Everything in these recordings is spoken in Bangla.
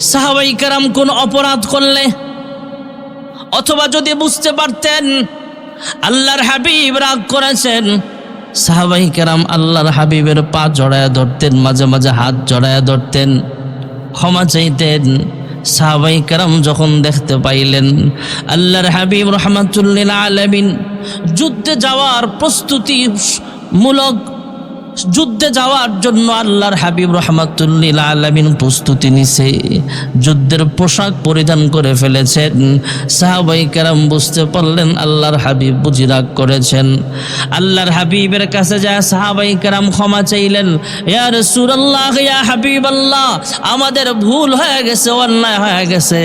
সাহাবাই কারাম কোন অপরাধ করলে? অথবা যদি বুঝতে পারতেন, আল্লাহর হাবিব রাগ করেছেন, সাহাবাই কেরাম আল্লাহর হাবিবের পা জড়ায় ধরতেন, মাঝে মাঝে হাত জড়ায় ধরতেন, ক্ষমা চাইতেন। সাহাবাই কেরাম যখন দেখতে পাইলেন, আল্লাহর হাবিব রহমাতুল্লিল আলমিন যুদ্ধে যাওয়ার প্রস্তুতি মূলক যুদ্ধে যাওয়ার জন্য আল্লাহর হাবিব রহমাতুল্লিল আলমিন প্রস্তুতি নিছে। যুদ্ধের পোশাক পরিধান করে ফেলেছেন। সাহাবাই কেরাম বুঝতে পারলেন আল্লাহর হাবিব বুঝি রাগ করেছেন। আল্লাহর হাবিবের কাছে যায় সাহাবাই কেরাম ক্ষমা চাইলেন, ইয়া রাসূলুল্লাহ, ইয়া হাবিব আল্লাহ আমাদের ভুল হয়ে গেছে, অন্যায় হয়ে গেছে।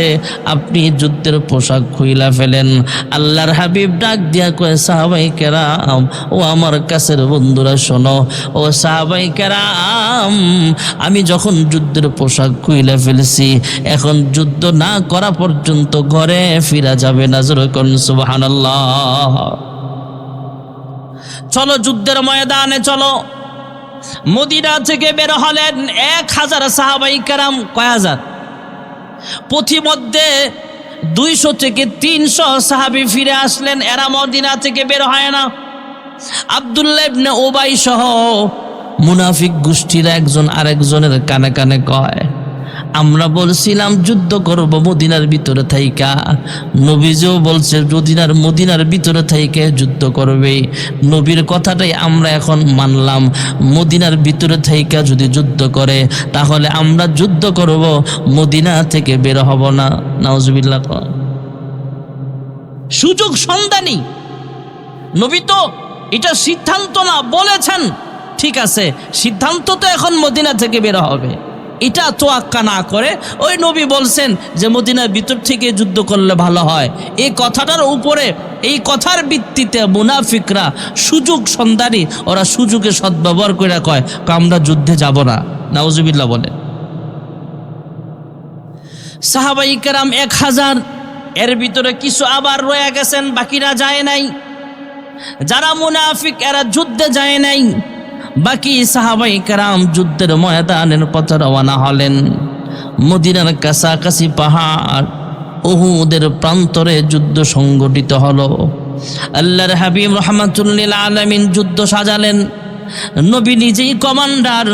আপনি যুদ্ধের পোশাক খুইলা ফেলেন। আল্লাহর হাবিব ডাক দিয়া কয়ে, সাহাবাই কেরাম, ও আমার কাছের বন্ধুরা শোনো, ও সাহাবাই কেরাম, আমি যখন যুদ্ধের পোশাক খুইলে ফেলেছি, এখন যুদ্ধ না করা পর্যন্ত ঘরে ফিরা যাবে না যেরকম সুবাহান চলো যুদ্ধের ময়দানে চলো। মদিনা থেকে বের হলেন এক হাজার সাহাবাই কেরাম, কয় হাজার? পথিমধ্যে দুইশো থেকে তিনশো সাহাবি ফিরে আসলেন, এরা মদিনা থেকে বের হয় না। আবদুল্লাহ ইবনে ওবাই সহ মুনাফিক গোষ্ঠীর একজন আরেকজনের কানে কানে কয়, আমরা বলছিলাম যুদ্ধ করব মদিনার ভিতরে থাইকা। নবীজিও বলছে, মদিনার মদিনার ভিতরে থাইকে যুদ্ধ করবে। নবীর কথাটাই আমরা এখন মানলাম। মদিনার ভিতরে থাইকা যদি যুদ্ধ করে, তাহলে আমরা যুদ্ধ করব, মদিনা থেকে বের হব না। নাউজুবিল্লাহ কয়। সুযোগ সন্ধানী। নবী তো এটা সিদ্ধান্ত না, বলেছেন, ঠিক আছে, সিদ্ধান্ত তো এখন মদিনা থেকে বের হবে। এটা তো আক্কা না করে, ওই নবী বলছেন যে মদিনার ভিতর থেকে যুদ্ধ করলে ভালো হয়। এই কথাটার উপরে, এই কথার ভিত্তিতে মুনাফিকরা সুযোগ সন্ধানী, ওরা সুযোগে সদ্ব্যবহার করে কয়, "কা, আমরা যুদ্ধে যাব না। নাউজুবিল্লাহ বলে সাহাবাই কেরাম এক হাজার, এর ভিতরে কিছু আবার রয়ে গেছেন, বাকিরা যায় নাই। যারা মুনাফিক, এরা যুদ্ধে যায় নাই। বাকি সাহাবাই কারাম যুদ্ধের ময়দানের পথে রওনা হলেন। মদিনার কাছাকাছি পাহাড় ওহুদের প্রান্তরে যুদ্ধ সংগঠিত হলো। আল্লাহর হাবিব রহমাতুল্লিল আলমিন যুদ্ধ সাজালেন। নবী নিজেই কমান্ডার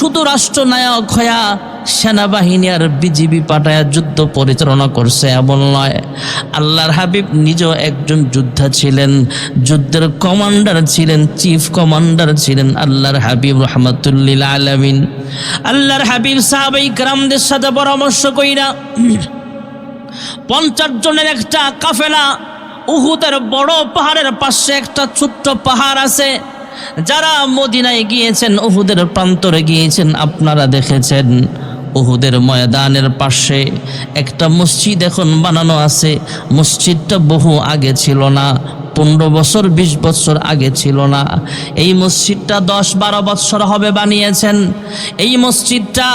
শুধু রাষ্ট্রনায়ক হয়া সেনাবাহিনী আর বিজিবি পাঠায় যুদ্ধ পরিচালনা করছে এমন নয়। আল্লাহর হাবিব নিজেও একজন যোদ্ধা ছিলেন, যুদ্ধের কমান্ডার ছিলেন, চিফ কমান্ডার ছিলেন আল্লাহর হাবিব রহমতুল্লিল আলমিন। আল্লাহর হাবিব সাহাবাই কারামদের সাথে পরামর্শ কইরা পঞ্চাশ জনের একটা কাফেলা, উহুদের বড় পাহাড়ের পাশে একটা ছোট্ট পাহাড় আছে। যারা মদিনায় গিয়েছেন, উহুদের প্রান্তরে গিয়েছেন, আপনারা দেখেছেন উহুদের ময়দানের পাশে একটা মসজিদ এখন বানানো আছে। মসজিদটা বহু আগে ছিল না পনেরো বছর, বিশ বছর আগে ছিল না। এই মসজিদটা দশ বারো বছর হবে বানিয়েছেন। এই মসজিদটা,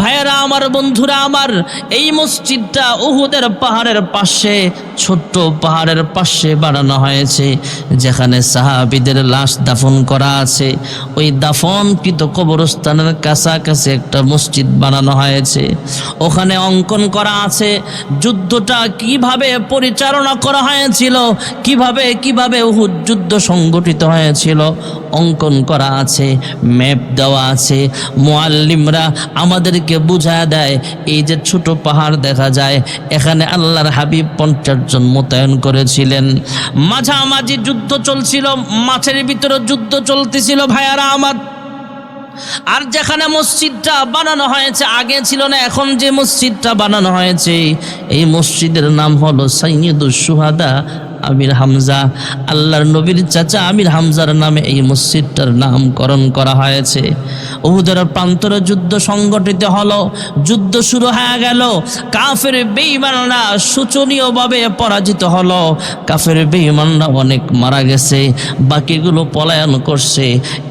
ভাইয়েরা আমার, বন্ধুরা আমার, এই মসজিদটা উহুদের পাহাড়ের পাশে, ছোট্ট পাহাড়ের পাশে বানানো হয়েছে, যেখানে সাহাবিদের লাশ দাফন করা আছে। ওই দাফনকৃত কবরস্থানের কাছাকাছি একটা মসজিদ বানানো হয়েছে। ওখানে অঙ্কন করা আছে, যুদ্ধটা কীভাবে পরিচালনা করা হয়েছিল, কীভাবে কীভাবে উহুদ যুদ্ধ সংগঠিত হয়েছিল? অঙ্কন করা আছে, ম্যাপ দেওয়া আছে। মোয়াল্লিমরা আমাদেরকে বুঝায় দেয়, এই যে ছোট পাহাড় দেখা যায়, এখানে আল্লাহর হাবিব পঞ্চাশ জন মোতায়েন করেছিলেন। মাঝামাঝি যুদ্ধ চলছিল মাছের ভিতরে যুদ্ধ চলতেছিল, ভাইয়ারা আমার। আর যেখানে মসজিদটা বানানো হয়েছে, আগে ছিল না, এখন যে মসজিদটা বানানো হয়েছে, এই মসজিদের নাম হলো সাইয়দুস সুহাদা আমির হামজা, আল্লাহর নবীর চাচা আমির হামজার নামে এই মসজিদটার নামকরণ করা হয়েছে। উহুদের প্রান্তরে যুদ্ধ সংগঠিত হলো, যুদ্ধ শুরু হয়ে গেল, কাফের বেঈমানরা শোচনীয়ভাবে পরাজিত হলো। কাফের বেঈমানরা অনেক মারা গেছে, বাকিগুলো পলায়ন করছে,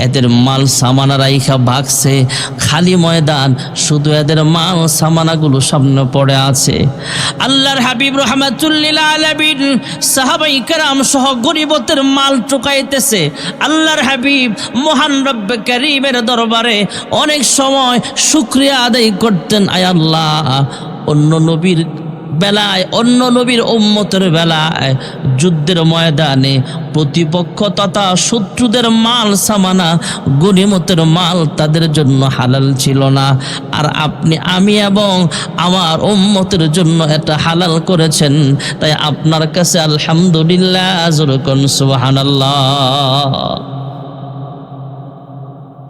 এদের মাল সামানা রাইখা ভাগছে, খালি ময়দান, শুধু এদের মাল সামানাগুলো সামনে পড়ে আছে। আল্লাহর হাবিব রহমাতুল্লিল আলবিন সাহাব সাহাবাই কেরাম সহ গরিবতের মাল টুকাইতেছে। আল্লাহর হাবিব মহান রব্বে করিমের দরবারে অনেক সময় শুক্রিয়া আদায় করতেন। আয় আল্লাহ, অন্য নবীর বেলায়, অন্য নবীর উম্মতের বেলায়, যুদ্ধের ময়দানে প্রতিপক্ষ তথা শত্রুদের মাল সামানা গনিমতের মাল তাদের জন্য হালাল ছিল না। আর আপনি, আমি এবং আমার উম্মতের জন্য এটা হালাল করেছেন। তাই আপনার কাছে আলহামদুলিল্লাহ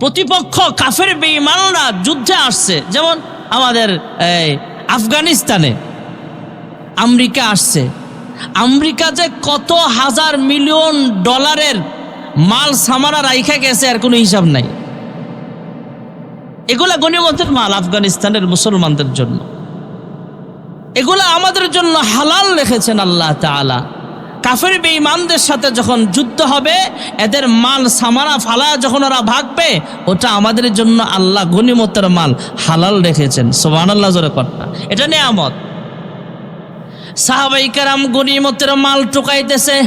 প্রতিপক্ষ কাফের বেঈমানরা যুদ্ধে আসছে, যেমন আমাদের আফগানিস্তানে। আমেরিকা আসছে। আমেরিকা যে কত হাজার মিলিয়ন ডলারের মাল সামানা রাইখা গেছে আর কোনো হিসাব নাই। এগুলা গণিমতের মাল আফগানিস্তানের মুসলমানদের জন্য। এগুলা আমাদের জন্য হালাল রেখেছেন আল্লাহ তাআলা। কাফের বেঈমানদের সাথে যখন যুদ্ধ হবে, এদের মাল সামানা ফালা যখন ওরা ভাগবে, ওটা আমাদের জন্য আল্লাহ গনিমতের মাল হালাল রেখেছেন। সোবান আল্লাহ জোরে কর্তা এটা নেয়ামত। সাহাবাই কারাম গনিমতের মাল টুকাইতেছে।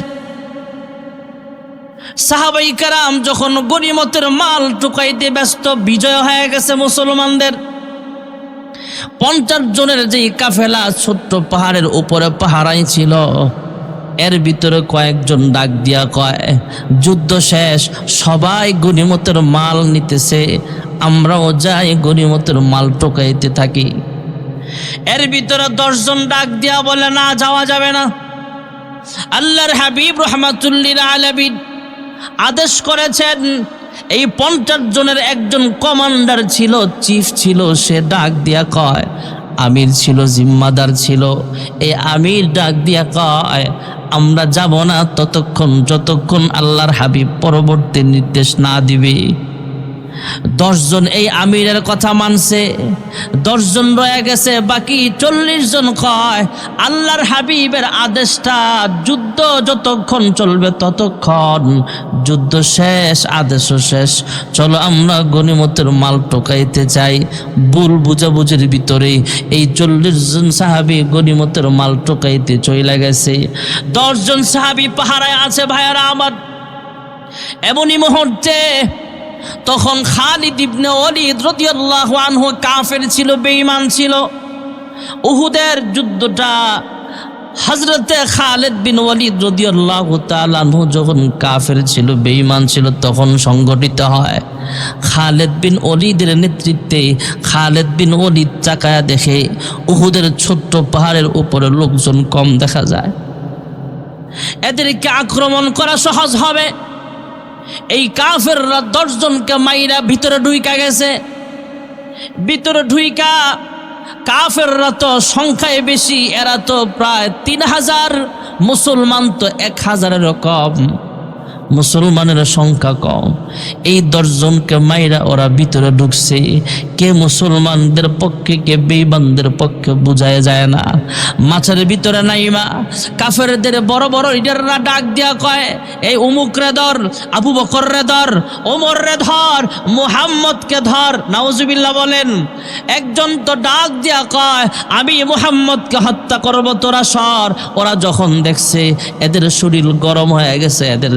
সাহাবাই কারাম যখন গনিমতের মাল টুকাইতে ব্যস্ত, বিজয় হয়ে গেছে মুসলমানদের। পঞ্চাশ জনের যে কাফেলা ছোট্ট পাহাড়ের উপরে পাহারাই ছিল, এর ভিতরে কয়েকজন ডাক দিয়া কয়, যুদ্ধ শেষ, সবাই গনিমতের মাল নিতেছে, আমরাও যাই গনিমতের মাল টোকাইতে থাকি। এর ভিতরে দশজন ডাক দিয়া বলে, না, যাওয়া যাবে না। আল্লাহর হাবিব রহমাতুল্লিল আলবিন আদেশ করেছেন, এই পঞ্চাশ জনের একজন কমান্ডার ছিল, চিফ ছিল, সে ডাক দিয়া কয়, আমির ছিল, জিম্মাদার ছিল। এই আমির ডাক দিয়া কয়, আমরা যাব না ততক্ষণ, যতক্ষণ আল্লাহর হাবিব পরবর্তী নির্দেশ না দিবে। দশজন এই আমিরের কথা মানছে। দশজন রয়ে গেছে, বাকি চল্লিশ জন কয়, আল্লাহর হাবিবের আদেশটা যুদ্ধ যতক্ষণ চলবে ততক্ষণ। যুদ্ধ শেষ আদেশও শেষ। চলো আমরা গনিমতের মাল টোকাইতে চাই। ভুল বুঝাবুঝির ভিতরে এই চল্লিশ জন সাহাবি গনিমতের মাল টোকাইতে চইলা গেছে। দশজন সাহাবি পাহারায় আছে ভাইয়ারা আমার। এমনই মুহূর্তে তখন খালিদ ইবনে ওয়ালিদ রাদিয়াল্লাহু আনহু কাফের ছিল, বেঈমান ছিল। উহুদের যুদ্ধটা হজরতে খালেদ বিন ওয়ালিদ রাদিয়াল্লাহু তাআলা আনহু যখন কাফের ছিল, বেঈমান ছিল, তখন সংগঠিত হয়। খালেদ বিন অলিদের নেতৃত্বে খালেদ বিন অলিদ চাকায়া দেখে উহুদের ছোট্ট পাহাড়ের উপরে লোকজন কম দেখা যায়। এদেরকে আক্রমণ করা সহজ হবে। এই কাফেররা দশজনকে মাইরা ভিতরে ঢুইকা গেছে। ভিতরে ঢুইকা কাফেররা তো সংখ্যায় বেশি, এরা তো প্রায় তিন হাজার, মুসলমান তো এক হাজারেরও কম। মুসলমানের সংখ্যা কম। এই দশজনকে মাইরা ওরা ভিতরে ঢুকছে। কে মুসলমানদের পক্ষে, কে বেইমানদের পক্ষে বুঝায় যায় না। মাছের ভিতরে নাই নাইমা কাফেরদের বড় বড় লিডাররা ডাক দিয়া কয়, এই উমুক রে ধর, আবু বকর রে ধর ওমর রে ধর, মুহাম্মদকে ধর। নাউজুবিল্লাহ বলেন, একজন তো ডাক দিয়া কয়, আমি মুহাম্মদকে হত্যা করব, তোরা সর। ওরা যখন দেখছে, এদের শরীর গরম হয়ে গেছে, এদের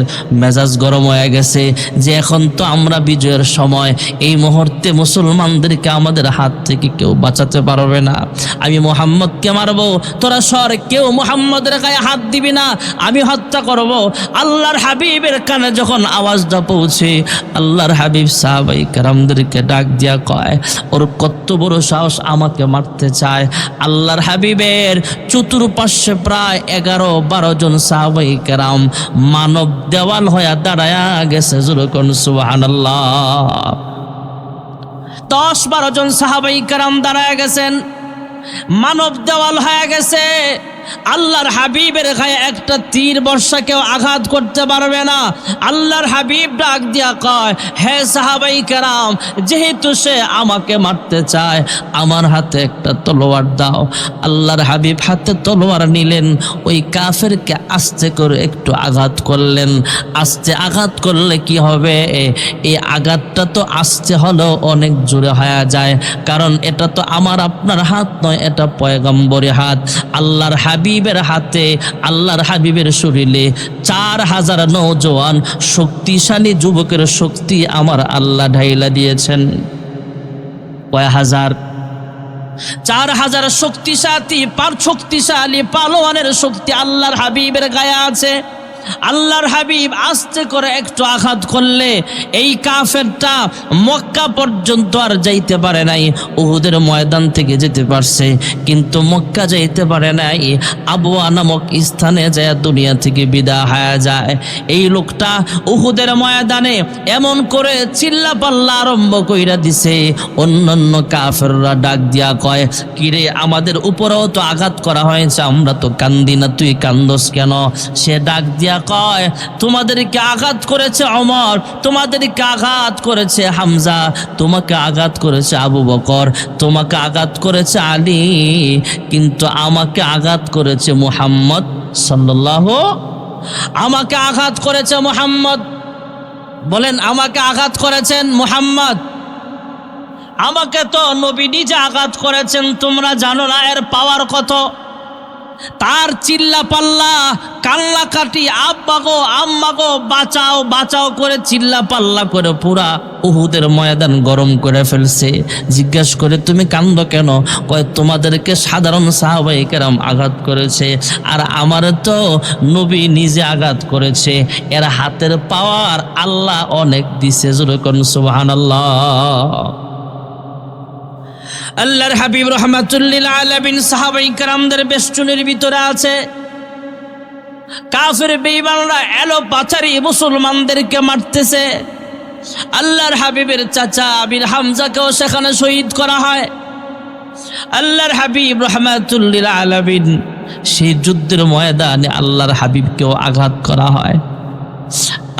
মেজাজ গরম হয়ে গেছে যে এখন তো আমরা বিজয়ের সময়। এই মুহূর্তে মুসলমানদেরকে আমাদের হাত থেকে কেউ বাঁচাতে পারবে না। আমি মোহাম্মদকে মারবো, তোরা সর, কেউ মোহাম্মদের গায়ে হাত দিবি না। আমি হত্যা করব, আল্লাহর হাবিবের কানে যখন আওয়াজটা পৌঁছে, আল্লাহর হাবিব সাহাবাই কারামদেরকে ডাক দিয়া কয়, ওর কত বড় সাহস আমাকে মারতে চায়। আল্লাহর হাবিবের চতুর্পাশে প্রায় এগারো বারো জন সাহাবাই কেরাম মানব দেওয়াল হয়ে দাঁড়ায়া গেছে যেরকম সুবাহান দশ বারো জন সাহাবাই কারাম দাঁড়ায় গেছেন, মানব দেওয়াল হয়ে গেছে। আল্লাহর হাবিবের গায়ে একটা তীর বর্ষা কেউ আঘাত করতে পারবে না। আল্লাহর হাবিব ডাক দিয়া কয়, হে সাহাবাই কেরাম, যেহেতু সে আমাকে মারতে চায়, আমার হাতে একটা তলোয়ার দাও। আল্লাহর হাবিব হাতে তলোয়ার নিলেন, ওই কাফেরকে আস্তে করে একটু আঘাত করলেন। আস্তে আঘাত করলে কি হবে? এই আঘাতটা তো আস্তে হলেও অনেক জোরে হয়ে যায়, কারণ এটা তো আমার, আপনার হাত নয়, এটা পয়গম্বরী হাত। আল্লাহর হাবিব হাবিবের হাতে, আল্লাহর হাবিবের শরীরে চার হাজার নৌজওয়ান শক্তিশালী যুবকের শক্তি আমার আল্লাহ ঢাইলা দিয়েছেন। কয় হাজার? চার হাজার শক্তিশালী, পার শক্তিশালী পালোয়ানের শক্তি আল্লাহর হাবিবের গায়ে আছে। আল্লাহর হাবিব আস্তে করে একটু আঘাত করলে এই কাফেরটা মক্কা পর্যন্ত আর যাইতে পারে নাই। উহুদের ময়দান থেকে যেতে পারছে, কিন্তু মক্কা যাইতে পারে নাই। আবুয়া নামক স্থানে যায়, দুনিয়া থেকে বিদা হয়ে যায়। এই লোকটা উহুদের ময়দানে এমন করে চিল্লা পাল্লা আরম্ভ কইরা দিছে। অন্যান্য কাফেররা ডাক দিয়া কয়, কিরে, আমাদের উপরেও তো আঘাত করা হয়েছে, আমরা তো কান্দি না, তুই কান্দস কেন? সে ডাক দিয়া কয়, তোমাদেরকে আঘাত করেছে অমর তোমাদেরকে আঘাত করেছে হামজা, তোমাকে আঘাত করেছে আবু বকর, তোমাকে আঘাত করেছে আলী, কিন্তু আমাকে আঘাত করেছে মুহাম্মদ সাল্লাহ আমাকে আঘাত করেছে মুহাম্মদ। বলেন, আমাকে আঘাত করেছেন মুহাম্মদ। আমাকে তো নবী নিজে আঘাত করেছেন, তোমরা জানো না এর পাওয়ার কত? তার চিল্লা পাল্লা, কাল্লা কাটি, আব্বা গো, আম্মা গো, বাঁচাও বাঁচাও করে চিল্লা পাল্লা করে পুরা উহুদের ময়দান গরম করে ফেলছে। জিজ্ঞেস করে, তুমি কান্দ কেন? কয়, তোমাদেরকে সাধারণ সাহাবাই কেরাম আঘাত করেছে, আর আমার তো নবী নিজে আঘাত করেছে। এর হাতের পাওয়ার আল্লাহ অনেক দিছে যেরকম সুবাহান আল্লাহ আল্লাহর হাবিব রহমাতুল্লিল আলামিন সাহাবাই কারামদের বেষ্টনের ভিতরে আছে। কাফের বেঈমানরা এলো পাচারি মুসলমানদেরকে মারতেছে। আল্লাহর হাবিবের চাচা আবির হামজাকেও সেখানে শহীদ করা হয়। আল্লাহর হাবিব রহমাতুল্লিল আলামিন সেই যুদ্ধের ময়দানে আল্লাহর হাবিবকেও আঘাত করা হয়।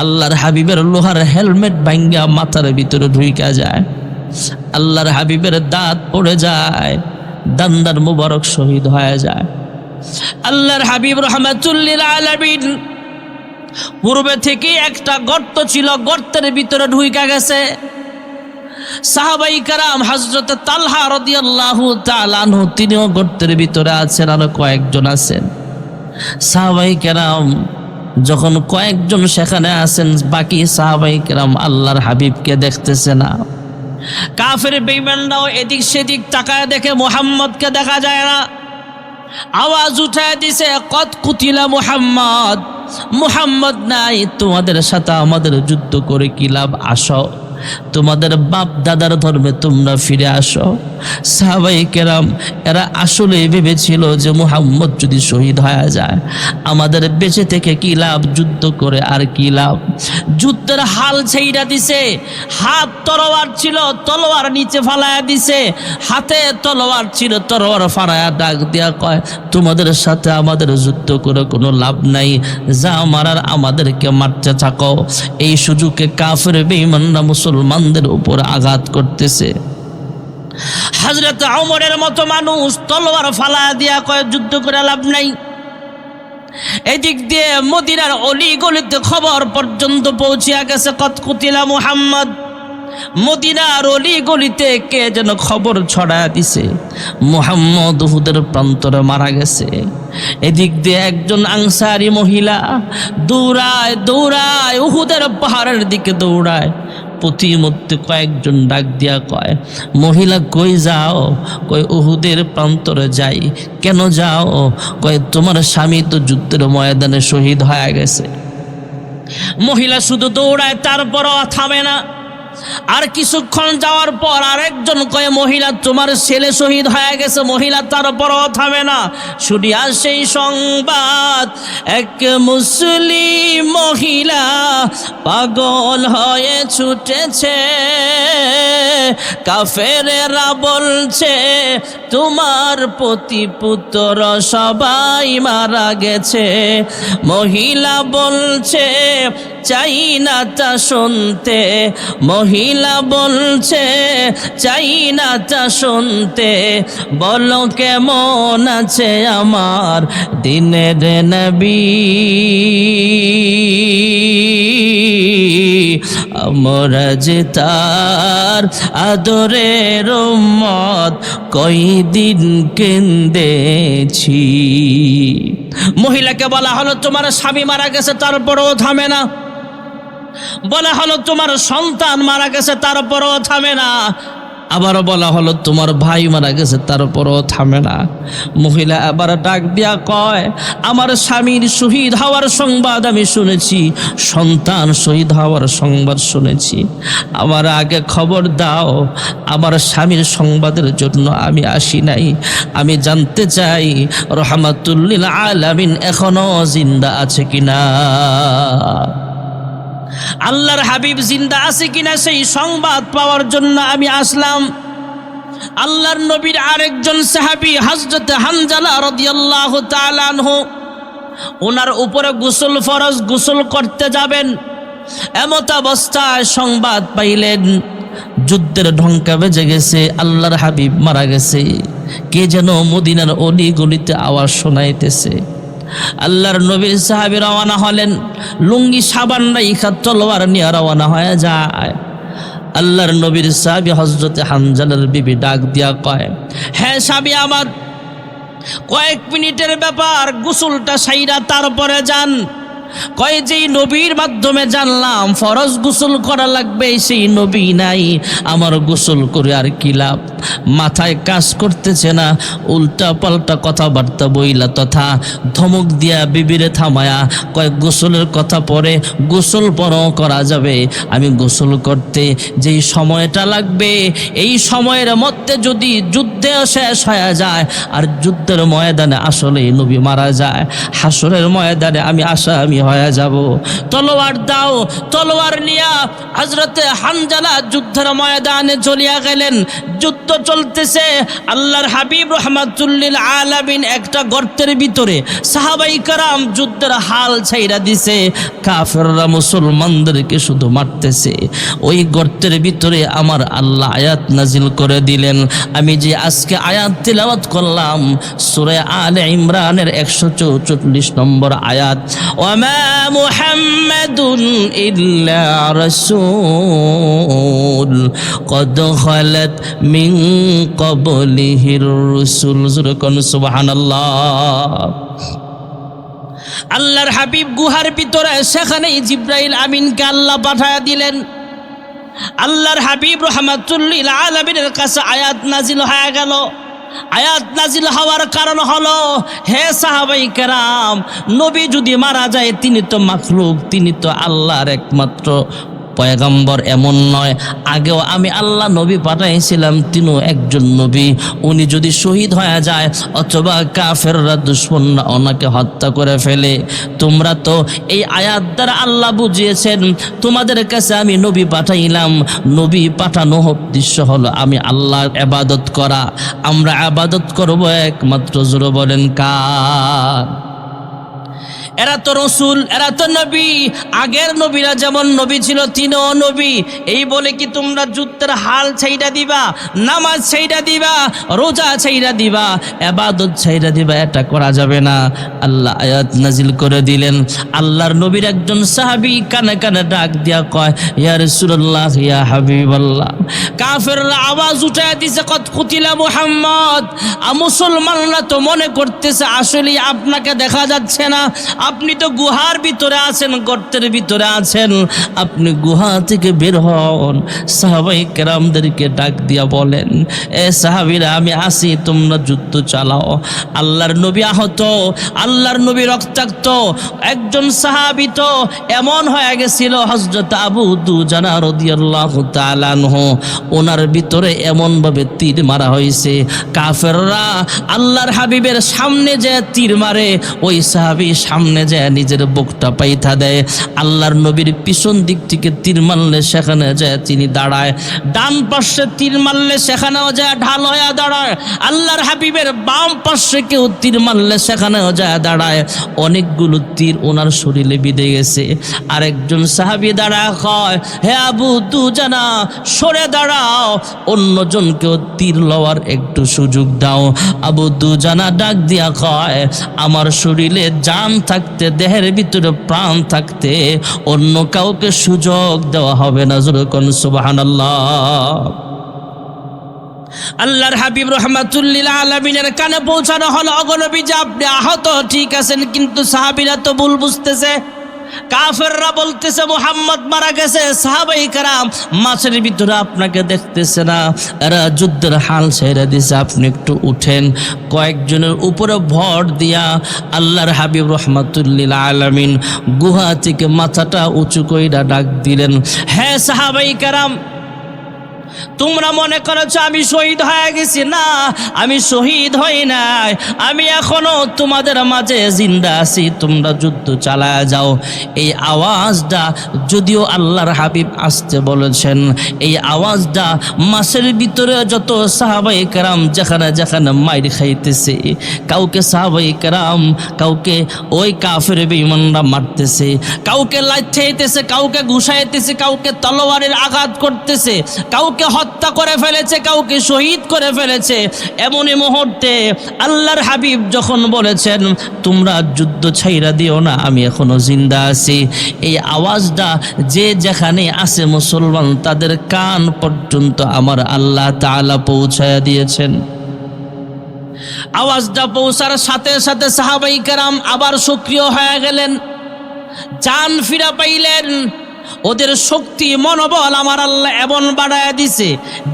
আল্লাহর হাবিবের লোহার হেলমেট ভাঙ্গা মাথার ভিতরে ঢুইকা যায়। আল্লাহর হাবিবের দাঁত পড়ে যায়, দান্দার মুবারক শহীদ হয়ে যায়। আল্লাহর হাবিব রহমাতুল্লিল আলামিন পূর্বে থেকে একটা গর্ত ছিল, গর্তের ভিতরে ঢুইকা গেছে। সাহাবাই কারাম হজরত তালহা রদিয়াল্লাহু তালানহু তিনিও গর্তের ভিতরে আছেন, আরও কয়েকজন আছেন। সাহাবাই কেরাম যখন কয়েকজন সেখানে আছেন, বাকি সাহাবাই কেরাম আল্লাহর হাবিবকে দেখতেছে না। কাফের বেইমানরাও এদিক সেদিক তাকায় দেখে মোহাম্মদকে দেখা যায় না। আওয়াজ উঠায় দিছে কত কুতিলা মোহাম্মদ মোহাম্মদ নাই, তোমাদের সাথে আমাদের যুদ্ধ করে কি লাভ? আসো। তোমাদের বাপ দাদার ধর্মে তোমরা ফিরে আসো। সাহাবাই কেরাম, এরা আসলে ভেবেছিল যে মুহাম্মদ যদি শহীদ হয়ে যায়, আমাদের বেঁচে থেকে কি লাভ? যুদ্ধ করে আর কি লাভ? যুদ্ধের হাল ছেইরা দিছে, হাত তলোয়ার ছিল, তলোয়ার নিচে ফালায়া দিছে, হাতে তলোয়ার ছিল, তলোয়ার ফালায়া ডাক দিয়া কয়, তোমাদের সাথে আমাদের যুদ্ধ করে কোনো লাভ নাই, যা মারার আমাদেরকে মারতে থাকো। এই সুযোগে কাফের বেঈমানরা মুসলমানদের উপর আঘাত করতেছে। হাজরত অমরের মতো মানুষ তলোয়ার ফালা দিয়া কয় যুদ্ধ করে লাভ নাই। এদিক দিয়ে মদিনার অলি গলিতে খবর পর্যন্ত পৌঁছিয়া গেছে কতকুতিলা মুহাম্মদ। মদিনার অলি গলিতে কে যেন খবর ছড়া দিছে। মুহাম্মদ উহুদের প্রান্তরে মারা গেছে। এদিক দিয়ে একজন আংসারি মহিলা দৌড়ায় দৌড়ায় উহুদের পাহাড়ের দিকে দৌড়ায়। প্রতিমধ্যে কয়েকজন ডাক দিয়া কয়, মহিলা, কই যাও? কই উহুদের প্রান্তরে যাই। কেন যাও? কয় তোমার স্বামী তো যুদ্ধের ময়দানে শহীদ হয়ে গেছে। মহিলা শুধু দৌড়ায়, তারপরও থামে না। আর কিছুক্ষণ যাওয়ার পর আরেকজন কয়ে, মহিলা, তোমার ছেলে শহীদ হয়ে গেছে, মহিলা তারপরও থামে না। শুনিয়া সেই সংবাদ, এক মুসলিম মহিলা পাগল হয়ে ছুটেছে। কাফেরেরা বলছে, তোমার পতি পুত্র সবাই মারা গেছে। মহিলা বলছে, চাই না তা শুনতে। মহিলা মহিলা বলছে, চাই না তা শুনতে। বলো কেমন আছে আমার দিনের নবী আমরা যে তার আদরের মত কয়দিন কেন্দেছি মহিলাকে বলা হলো, তোমার স্বামী মারা গেছে, তারপরেও থামে না। বলা হলো তোমার সন্তান মারা গেছে তারপরেও থামে না। আবারও বলা হলো তোমার ভাই মারা গেছে তারপরও থামে না। মহিলা আবার ডাক দিয়া কয়, আমার স্বামীর শহীদ হওয়ার সংবাদ আমি শুনেছি, সন্তান শহীদ হওয়ার সংবাদ শুনেছি। আমার আগে খবর দাও, আমার স্বামীর সংবাদের জন্য আমি আসি নাই। আমি জানতে চাই রহমাতুল্লিল আলামিন এখনও জিন্দা আছে কিনা? আল্লাহর হাবিব জিন্দা আছে কিনা সেই সংবাদ পাওয়ার জন্য আমি আসলাম। আল্লাহর নবীর আরেকজন সাহাবী হজরত হানজালা রাদিয়াল্লাহু তাআলা আনহু, ওনার উপরে গোসল ফরজ গোসল করতে যাবেন। এমত অবস্থায় সংবাদ পাইলেন, যুদ্ধের ঢঙ্কা বেজে গেছে, আল্লাহর হাবিব মারা গেছে। কে যেন মদিনার অলি গলিতে আওয়াজ শোনাইতেছে। আল্লাহর নবীর সাহাবি রওয়ানা হলেন। লুঙ্গি, সাবান রাইখা, তলোয়ার নিয়ে রওয়ানা হয়ে যায়। আল্লাহর নবীর সাহাবি হজরতে হানজালের বিবি ডাক দিয়া কয় হ্যাঁ সাবি আমার, কয়েক মিনিটের ব্যাপার, গোসলটা সাইরা তারপরে যান। কয় যেই নবীর মাধ্যমে জানলাম, ফরজ গোসল করা লাগবে, সেই নবী নাই। আমার গোসল করে আর কি লাভ? মাথায় কাজ করতেছে না উল্টা পাল্টা কথাবার্তা বইলা তথা ধমক দিয়া বিবিরে থামায়া কয়, গোসলের কথা পরে গোসল পর করা যাবে। আমি গোসল করতে যেই সময়টা লাগবে, এই সময়ের মধ্যে যদি যুদ্ধে শেষ হয়ে যায়, আর যুদ্ধের ময়দানে আসলে নবী মারা যায়। হাসরের ময়দানে আমি আশা হয়ে যাব। তলোয়ার দাও, তলোয়ার নিয়া হজরতে হানজালা যুদ্ধের ময়দানে চলিয়া গেলেন। যুদ্ধ চলতেছে, আল্লাহর হাবিব রহমাতুল্লিল আলামিন একটা গর্তের ভিতরে সাহাবাই কারাম যুদ্ধের হাল ছাইরা দিছে। কাফেররা মুসলমানদেরকে শুধু মারতেছে। ওই গর্তের ভিতরে আমার আল্লাহ আয়াত নাজিল করে দিলেন। আমি যে আজকে আয়াত তিলাওয়াত করলাম, সূরা আলে ইমরানের একশো চৌচল্লিশ নম্বর আয়াত। মুহাম্মাদুন ইল্লা রাসূল قد خلت من قبله الرسل زركن سبحان الله আল্লাহর হাবিব গুহার ভিতরে সেখানেই জিব্রাইল আমিনকে আল্লাহ পাঠায়া দিলেন আল্লাহর হাবিব রহমাতুল্লিল আলমিনের কাছে আয়াত নাজিল হয়ে গেল আয়াত নাজিল হওয়ার কারণ হলো, হে সাহাবাই কেরাম, নবী যদি মারা যায়, তিনি তো মাখলুক, তিনি তো আল্লাহর একমাত্র পয়গম্বর এমন নয়। আগেও আমি আল্লাহ নবী পাঠাইছিলাম, তিনিও একজন নবী। উনি যদি শহীদ হয়ে যায়, অথবা কাফেররা দুশ্মনরা ওনাকে হত্যা করে ফেলে। তোমরা তো এই আয়াত দ্বারা আল্লাহ বুঝিয়েছেন, তোমাদের কাছে আমি নবী পাঠাইলাম। নবী পাঠানো উদ্দেশ্য হলো আমি আল্লাহর আবাদত করা। আমরা আবাদত করব একমাত্র জোরে বলেন কার? এরা তো রসুল, এরা তো নবী। আগের নবীরা যেমন নবী ছিল, তিনিও নবী। এই বলে কি তোমরা যুদ্ধের হাল ছাইরা দিবা, নামাজ ছাইরা দিবা, রোজা ছাইরা দিবা? এবাদত ছাইরা দিবা, এটা করা যাবে না। আল্লাহ আয়াত নাজিল করে দিলেন। আল্লাহর নবীর একজন সাহাবী কানে কানে ডাক দিয়া কয়, ইয়া রাসূলুল্লাহ, ইয়া হাবিবাল্লাহ। কাফেররা আওয়াজ উঠায় দিছে কত কুতিলা মুহাম্মদ। আ মুসলমানরা তো মনে করতেছে আসলে আপনাকে দেখা যাচ্ছে না। আপনি তো গুহার ভিতরে আছেন, গর্তের ভিতরে আছেন। আপনি গুহা থেকে বের হন। সাহাবাই কেরামদেরকে ডাক দিয়া বলেন, এ সাহাবিরা, আমি আসি, তোমরা যুদ্ধ চালাও। আল্লাহর নবী আহত, আল্লাহর নবী রক্তাক্ত। একজন সাহাবি তো এমন হয়ে গেছিল হজরত আবু দুজানা রদিয়াল্লাহু তাআলা আনহু। ওনার ভিতরে এমনভাবে তীর মারা হয়েছে। কাফেররা আল্লাহর হাবিবের সামনে যে তীর মারে, ওই সাহাবি সামনে সেখানে যায়, নিজের বুকটা পাইথা দেয়। আল্লাহর নবীর পিছন দিক থেকে তীর মারলে সেখানে যায়, তিনি দাঁড়ায়। ডান পাশে তীর মারলে সেখানেও যায়, ঢাল হয়ে দাঁড়ায়। আল্লাহর হাবিবের বাম পাশে কেউ তীর মারলে সেখানেও যায়, দাঁড়ায়। অনেকগুলো তীর ওনার শরীরে বিঁধে গেছে। আরেকজন সাহাবি দাঁড়া কয়, হে আবু তু জানা সরে দাঁড়াও। অন্যজনকেও তীর লওয়ার একটু সুযোগ দাও। আবু দু জানা ডাক দিয়া কয়, আমার শরীরে জান থাকতে, দেহের ভিতরে প্রাণ থাকতে অন্য কাউকে সুযোগ দেওয়া হবে না। যেরকম সুবাহান আল্লাহর হাবিব রহমাতুল্লিল আলমিনের কানে পৌঁছানো হলো। অগণবী যে আপনি আহত, ঠিক আছেন, কিন্তু সাহাবিরা তো ভুল বুঝতেছে। কাফেররা বলতেছে, মোহাম্মদ মারা গেছে, সাহাবাই কারাম, মাছের ভিতরে আপনাকে দেখতেছে না। এরা যুদ্ধের হাল ছেড়ে দিছে, আপনি একটু উঠেন। কয়েকজনের উপরে ভর দিয়া আল্লাহর হাবিব রহমাতুল্লিল আলমিন গুহা থেকে মাথাটা উঁচু কইরা ডাক দিলেন হ্যাঁ সাহাবাই কারাম তোমরা মনে করেছ আমি শহীদ হয়ে গেছি? না, আমি শহীদ হই নাই। আমি এখনও তোমাদের মাঝে জিন্দা আছি। তোমরা যুদ্ধ চালায় যাও। এই আওয়াজটা যদিও আল্লাহর হাবিব আসতে বলেছেন, এই আওয়াজটা মাসের ভিতরে যত সাহাবাই কেরাম যেখানে যেখানে মাইর খাইতেছে, কাউকে সাহাবাই কেরাম, কাউকে ওই কাফের বেঈমানরা মারতেছে, কাউকে লাইতেছে কাউকে ঘুষাইতেছে, কাউকে তলোয়ারের আঘাত করতেছে, কাউকে হত্যা করে ফেলেছে, কাউকে শহীদ করে ফেলেছে, এমনই মুহূর্তে আল্লাহর হাবিব যখন বলেছেন, তোমরা যুদ্ধ ছাইরা দিও না, আমি এখনও জিন্দা আছি। এই আওয়াজটা যে যেখানে আছে মুসলমান, তাদের কান পর্যন্ত আমার আল্লাহ তাআলা পৌঁছায়া দিয়েছেন। আওয়াজটা পৌঁছার সাথে সাথে সাহাবাই কারাম আবার সক্রিয় হয়ে গেলেন। চান ফিরা পাইলেন ওদের শক্তি, মনোবল আমার আল্লাহ এমন বাড়ায় দিছে,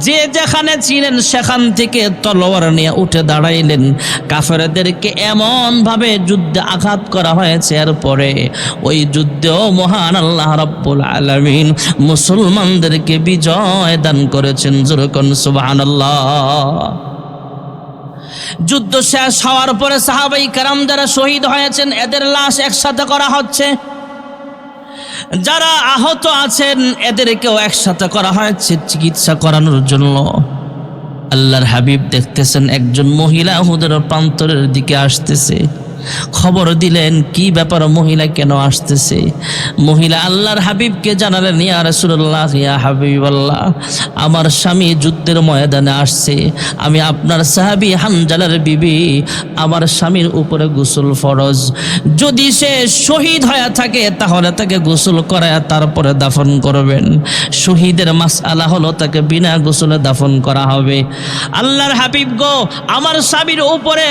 যে যেখানে ছিলেন সেখান থেকে তলোয়ার নিয়ে উঠে দাঁড়াইলেন। কাফেরদেরকে এমনভাবে যুদ্ধে আঘাত করা হয়েছে, এরপরে ওই যুদ্ধেও মহান আল্লাহ রব্বুল আলমিন মুসলমানদেরকে বিজয় দান করেছেন যেরকম সুবাহ যুদ্ধ শেষ হওয়ার পরে সাহাবাই কারাম যারা শহীদ হয়েছেন, এদের লাশ একসাথে করা হচ্ছে। যারা আহত আছেন, এদেরকেও একসাথে করা হয়েছে চিকিৎসা করানোর জন্য। আল্লাহর হাবিব দেখতেছেন, একজন মহিলা হুদের প্রান্তরের দিকে আসতেছে। খবর দিলেন, কি ব্যাপার মহিলা কেন আসতেছে? মহিলা আল্লাহর হাবিবকে জানালেন, ইয়া রাসূলুল্লাহ, ইয়া হাবিবাল্লাহ, আমার স্বামী যুদ্ধের ময়দানে আসছে। আমি আপনার সাহাবী হানজালার বিবি, আমার স্বামীর উপরে গোসল ফরজ। যদি সে শহীদ হয়ে থাকে, তাহলে তাকে গোসল করায় তারপরে দাফন করবেন। শহীদের মাস আলা হলো তাকে বিনা গোসলে দাফন করা হবে। আল্লাহর হাবিব গো, আমার স্বামীর উপরে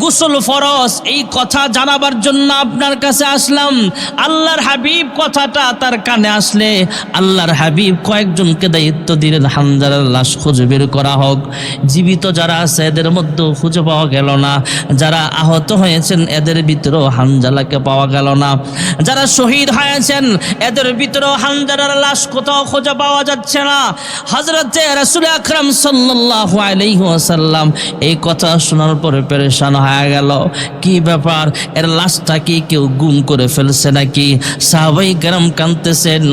গোসল ফরজ, এই কথা জানাবার জন্য আপনার কাছে আসলাম। আল্লাহর হাবিব কথাটা তার কানে আসলে। আল্লাহর হাবিব কয়েকজনকে দায়িত্ব দিলেন হামজালার লাশ খুঁজে বের করা হোক। জীবিত যারা আছে, এদের মধ্যেও খুঁজে পাওয়া গেল না। যারা আহত হয়েছেন, এদের ভিতরেও হামজালাকে পাওয়া গেল না। যারা শহীদ হয়েছেন, এদের ভিতরেও হামজালার লাশ কোথাও খুঁজে পাওয়া যাচ্ছে না। হজরতে রাসুল আকরাম সাল্লাল্লাহু আলাইহি ওয়াসাল্লাম এই কথা শোনার পরে পেরেশান হয়ে গেল। কি ব্যাপার? এর লাশটা কি কেউ গুম করে ফেলছে নাকি? সাহাবাই গ্রাম কানতেছেন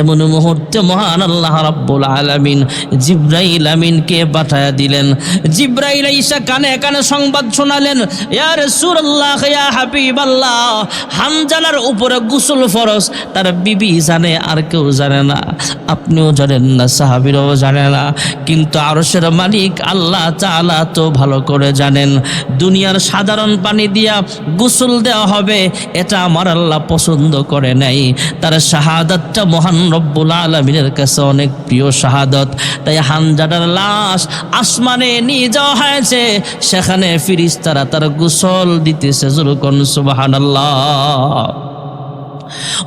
এমন মুহূর্তে মহান আল্লাহ রাব্বুল আলামিন জিব্রাইল আমিনকে পাঠায়া দিলেন। জিব্রাইল ঈসা কানে কানে সংবাদ শোনালেন, ইয়া রাসূলুল্লাহ, ইয়া হাবিবাল্লাহ, হামজালার উপরে গোসল ফরজ। তার বিবি জানে, আর কেউ জানে না। আপনিও জানেন না, সাহাবিরাও জানে না। কিন্তু আরশের মালিক আল্লাহ তাআলা তো ভালো করে জানেন। দুনিয়ার সাধারণ পানি দিয়া গোসল দেওয়া হবে এটা আমার আল্লাহ পছন্দ করে নাই তার শাহাদাতটা মহান রব্বুল আলমিনের কাছে অনেক প্রিয় শাহাদত তাই হানজাটার লাশ আসমানে নিয়ে যাওয়া হয়েছে সেখানে ফিরিস্তারা তার গোসল দিতেছে জুরুকন সুবাহান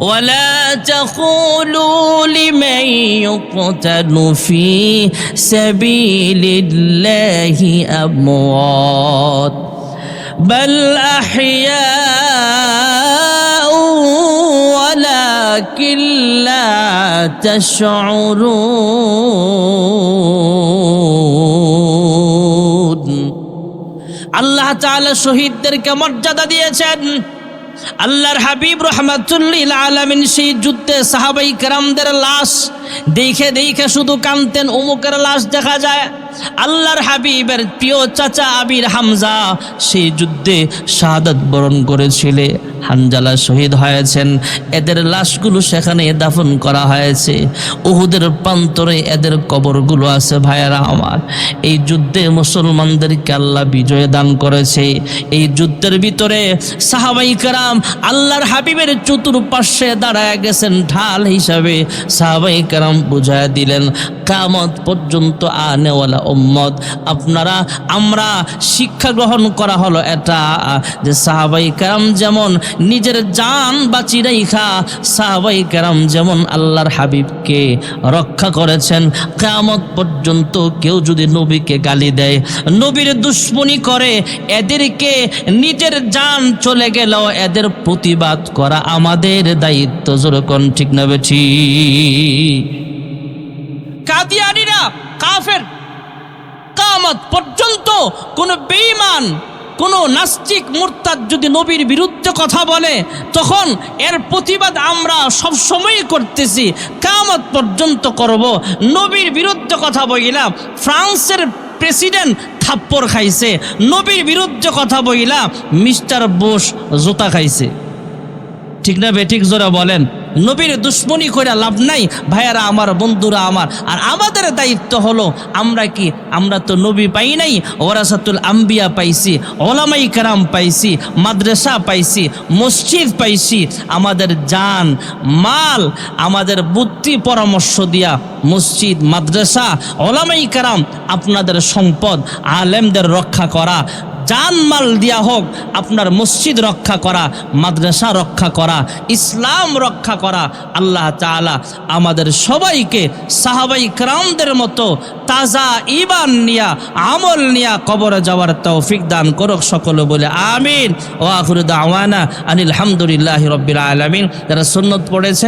ولا تقولوا لمن يقتل في سبيل الله أموات بل أحياء ولكن لا تشعرون আল্লাহ তাআলা শহীদদেরকে মর্যাদা দিয়েছেন আল্লাহর হাবিব রহমাতুল্লিল আলমিন সেই যুদ্ধে সাহাবাই কেরামদের লাশ দেখে দেখে শুধু কানতেন অমুকের লাশ দেখা যায় আল্লাহর হাবিবের প্রিয় চাচা আবির হামজা সেই যুদ্ধে শাহাদ বরণ করেছিলে। হানজালা শহীদ হয়েছেন। এদের লাশগুলো সেখানে দাফন করা হয়েছে। উহুদের প্রান্তরে এদের কবরগুলো আছে ভাইয়েরা আমার। এই যুদ্ধে মুসলমানদেরকে আল্লাহ বিজয় দান করেছে। এই যুদ্ধের ভিতরে সাহাবাই কারাম আল্লাহর হাবিবের চতুর্পার্শ্বে দাঁড়ায় গেছেন ঢাল হিসাবে। সাহাবাই কারাম বুঝায় দিলেন, কামত পর্যন্ত আনেওয়ালা উম্মত, আপনারা, আমরা শিক্ষা গ্রহণ করা হলো এটা। যে সাহাবাই কারাম যেমন নিজের জান বাঁচি রেখা সাহাবাই কারাম যেমন আল্লাহর হাবিবকে রক্ষা করেছেন কামত পর্যন্ত কেউ যদি নবীকে গালি দেয়, নবীর দুশ্মনী করে, এদেরকে নিজের জান চলে গেল এদের প্রতিবাদ করা আমাদের দায়িত্ব। যেরকম ঠিক না বেঠি? কাদিয়ানিরা, কাফের কামত পর্যন্ত কোনো বেঈমান কোনো নাস্তিক মুরতাদ যদি নবীর বিরুদ্ধে কথা বলে, তখন এর প্রতিবাদ আমরা সব সময় করতেছি। কামত পর্যন্ত করব। নবীর বিরুদ্ধে কথা বইলা ফ্রান্সের প্রেসিডেন্ট থাপ্পড় খাইছে। নবীর বিরুদ্ধে কথা বইলা মিস্টার বোস জোতা খাইছে। ঠিক না বেঠিক জোরা বলেন। নবীর দুশ্মনী করে লাভ নাই। ভাইয়ারা, আমার বন্ধুরা আমার। আর আমাদের দায়িত্ব হলো, আমরা কি? আমরা তো নবী পাই নাই ওরাসাতুল আম্বিয়া পাইছি, ওলামাই কারাম পাইছি, মাদ্রাসা পাইছি, মসজিদ পাইছি। আমাদের জান, মাল, আমাদের বুদ্ধি পরামর্শ দিয়া মসজিদ, মাদ্রাসা, ওলামাই কারাম আপনাদের সম্পদ, আলেমদের রক্ষা করা জানমাল দিয়া হোক, আপনার মসজিদ রক্ষা করা, মাদ্রাসা রক্ষা করা, ইসলাম রক্ষা করা, আল্লাহ তাআলা আমাদের সবাইকে সাহাবাই ক্রামদের মতো তাজা ইমান নিয়া, আমল নিয়া কবরে যাওয়ার তৌফিক দান করুক সকলে বলে আমিন। ও আখরুদ আওয়ানা আনিল হামদুলিল্লাহ রব্বিল আলমিন। যারা সুন্নত পড়েছেন